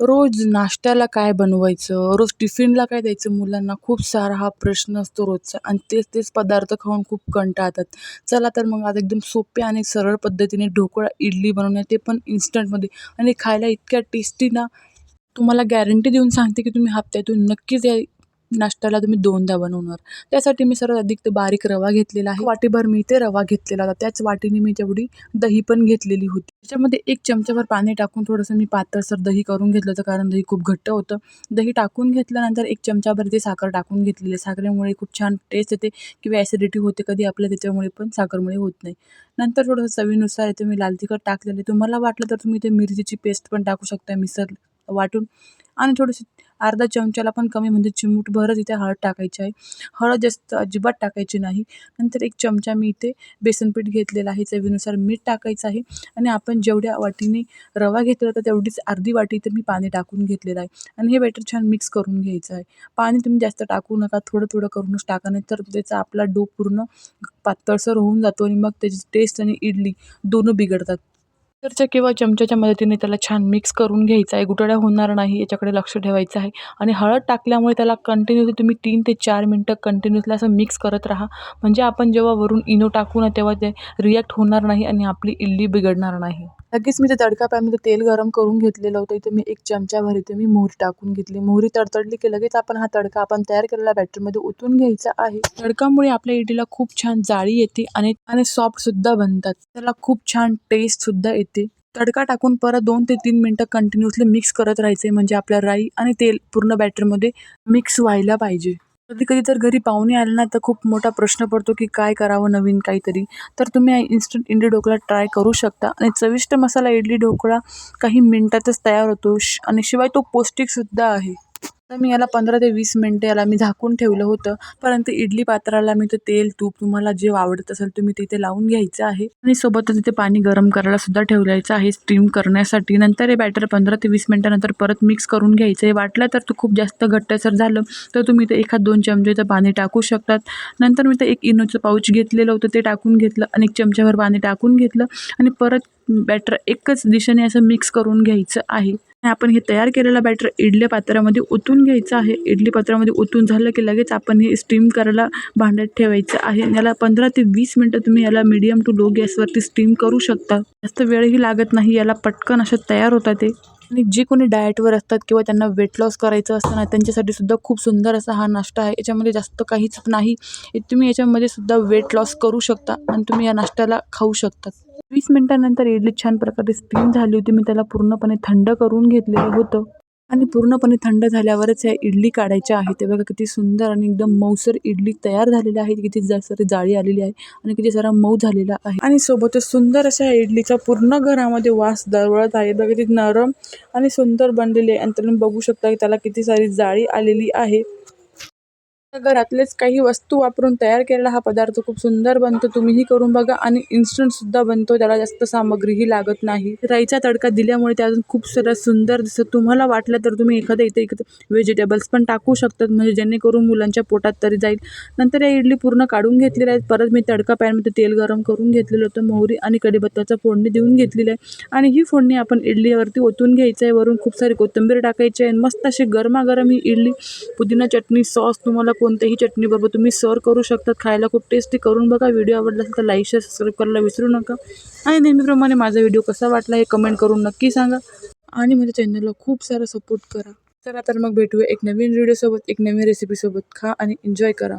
रोज नाश्त्याला काय बनवायचं? रोज टिफिनला काय द्यायचं मुलांना? खूप सारा हा प्रश्न असतो रोजचा आणि तेच तेच पदार्थ खाऊन खूप कंटाळतात. चला तर मग आज एकदम सोप्या आणि सरळ पद्धतीने ढोकळा इडली बनवणं ते पण इन्स्टंटमध्ये. आणि खायला इतक्या टेस्टी ना तुम्हाला गॅरंटी देऊन सांगते की तुम्ही हप्त्यातून नक्कीच या नाश्त्याला तुम्ही दोनदा बनवणार. त्यासाठी मी सर्वात अधिक बारीक रवा घेतलेला आहे. वाटीभर मी इथे रवा घेतलेला होता. त्याच वाटीने मी तेवढी दही पण घेतलेली होती. त्याच्यामध्ये एक चमच्याभर पाणी टाकून थोडंसं मी पातळसर दही करून घेतलं होतं कारण दही खूप घट्ट होतं. दही टाकून घेतल्यानंतर एक चमच्याभर ते साखर टाकून घेतलेली. आहे साखरेमुळे खूप छान टेस्ट येते किंवा ॲसिडिटी होते कधी आपल्या त्याच्यामुळे पण साखरमुळे होत नाही. नंतर थोडंसं चवीनुसार इथे मी लाल तिखट टाकलेले तुम्हाला वाटलं तर तुम्ही इथे मिरचीची पेस्ट पण टाकू शकता मिसर वाटून. आणि थोडीशी अर्धा चमच्याला पण कमी म्हणजे चिमूटभरच इथे हळद टाकायची आहे. हळद जास्त अजिबात टाकायची नाही. नंतर एक चमचा मी इथे बेसनपीठ घेतलेलं आहे. चवीनुसार मीठ टाकायचं आहे. आणि आपण जेवढ्या वाटीने रवा घेतला होता तेवढीच अर्धी वाटी इथे मी पाणी टाकून घेतलेलं आहे. आणि हे बॅटर छान मिक्स करून घ्यायचं आहे. पाणी तुम्ही जास्त टाकू नका. थोडं थोडं करूनच टाका. नाही तर त्याचा आपला डो पूर्ण पातळसर होऊन जातो आणि मग त्याची टेस्ट आणि इडली दोन बिघडतात. मिक्सरच्या किंवा चमच्याच्या मदतीने त्याला छान मिक्स करून घ्यायचं आहे. गुठळ्या होणार नाही याच्याकडे लक्ष ठेवायचं आहे. आणि हळद टाकल्यामुळे त्याला कंटिन्यूसली तुम्ही तीन ते चार मिनटं कंटिन्यूसली असं मिक्स करत राहा. म्हणजे आपण जेव्हा वरून इनो टाकू ना तेव्हा ते रिॲक्ट होणार नाही आणि आपली इडली बिघडणार नाही. लगेच मी ते तडका पॅनमध्ये तेल गरम करून घेतलेलं होतं. इथे मी एक चमच्याभर इथे मी मोहरी टाकून घेतली. मोहरी तडतडली की लगेच आपण हा तडका आपण तयार केलेला बॅटरमध्ये ओतून घ्यायचा आहे. तडकामुळे आपल्या इडलीला खूप छान जाळी येते आणि आणि सॉफ्टसुद्धा बनतात. त्याला खूप छान टेस्टसुद्धा येते. तडका टाकून परत दोन ते तीन मिनटं कंटिन्युअसली मिक्स करत राहायचे म्हणजे आपल्या राई आणि तेल पूर्ण बॅटरमध्ये मिक्स व्हायला पाहिजे. कधी कधी जर घरी पाहुणे आले ना तर खूप मोठा प्रश्न पडतो की काय करावं नवीन काहीतरी. तर तुम्ही इन्स्टंट इडली ढोकळा ट्राय करू शकता. आणि चविष्ट मसाला इडली ढोकळा काही मिनटातच तयार होतो. श आणि शिवाय तो पौष्टिकसुद्धा आहे. तर मी याला पंधरा ते वीस मिनटं याला मी झाकून ठेवलं होतं. परंतु इडली पात्राला मी ते तेल तूप तुम्हाला जे आवडत असेल तुम्ही तिथे लावून घ्यायचं आहे. आणि सोबतच तिथे पाणी गरम करायला सुद्धा ठेवलायचं आहे स्टीम करण्यासाठी. नंतर हे बॅटर पंधरा ते वीस मिनटानंतर परत मिक्स करून घ्यायचं. आहे वाटलं तर तो खूप जास्त घट्टसर झालं तर तुम्ही ते एखाद दोन चमचेचं पाणी टाकू शकतात. नंतर मी ते एक इनोचं पाऊच घेतलेलं होतं ते टाकून घेतलं आणि एक चमच्यावर पाणी टाकून घेतलं. आणि परत बॅटर एकच दिशेने असं मिक्स करून घ्यायचं आहे. आणि आपण हे तयार केलेलं बॅटर इडली पात्रामध्ये ओतून घ्यायचं आहे. इडली पात्रामध्ये ओतून झालं की लगेच आपण हे स्टीम करायला भांड्यात ठेवायचं आहे. याला पंधरा ते वीस मिनटं तुम्ही याला मीडियम टू लो गॅसवरती स्टीम करू शकता. जास्त वेळही लागत नाही. याला पटकन असं तयार होतात ते. आणि जे कोणी डाएटवर असतात किंवा त्यांना वेट लॉस करायचं असतं ना त्यांच्यासाठी सुद्धा खूप सुंदर असा हा नाश्ता आहे. याच्यामध्ये जास्त काहीच नाही. तुम्ही याच्यामध्ये सुद्धा वेट लॉस करू शकता आणि तुम्ही या नाश्त्याला खाऊ शकतात वीस मिनटानंतर इडली छान प्रकारे स्टीम झाली होती. मी त्याला पूर्णपणे थंड करून घेतलेलं होतं. आणि पूर्णपणे थंड झाल्यावरच ह्या इडली काढायच्या आहेत. ते बघा किती सुंदर आणि एकदम मऊसर इडली तयार झालेली आहे किती जास्त जाळी आलेली आहे आणि किती सारा मऊ झालेला आहे. आणि सोबतच सुंदर अशा इडलीचा पूर्ण घरामध्ये वास दरवळत आहे. बघा किती नरम आणि सुंदर बनलेली आहे. आणि तुम्ही बघू शकता की त्याला किती सारी जाळी आलेली आहे. घरातलेच काही वस्तू वापरून तयार केलेला हा पदार्थ खूप सुंदर बनतो. तुम्हीही करून बघा आणि इन्स्टंटसुद्धा बनतो. त्याला जास्त सामग्रीही लागत नाही. राईचा तडका दिल्यामुळे ते अजून खूप सारं सुंदर दिसतं. तुम्हाला वाटलं तर तुम्ही एखाद्या इथे इकडे व्हेजिटेबल्स पण टाकू शकतात. म्हणजे जेणेकरून मुलांच्या पोटात तरी जाईल. नंतर या इडली पूर्ण काढून घेतलेली आहे परत मी तडका पॅनमध्ये तेल गरम करून घेतलेलं होतं. मोहरी आणि कढीपत्त्याचा फोडणी देऊन घेतलेली आहे. आणि ही फोडणी आपण इडलीवरती ओतून घ्यायचं आहे. वरून खूप सारी कोथिंबीर टाकायची आहे. मस्त अशी गरमागरम ही इडली. पुदिना चटणी सॉस तुम्हाला कोणत्याही चटणीबरोबर तुम्ही सर्व करू शकतात खायला खूप टेस्टी करून बघा. व्हिडिओ आवडला असेल तर लाईक शेअर सबस्क्राईब करायला विसरू नका. आणि नेहमीप्रमाणे माझा व्हिडिओ कसा वाटला हे कमेंट करून नक्की सांगा. आणि माझ्या चॅनलला खूप सारा सपोर्ट करा. चला तर मग भेटूया एक नवीन व्हिडिओसोबत एक नवीन रेसिपीसोबत खा आणि एन्जॉय करा.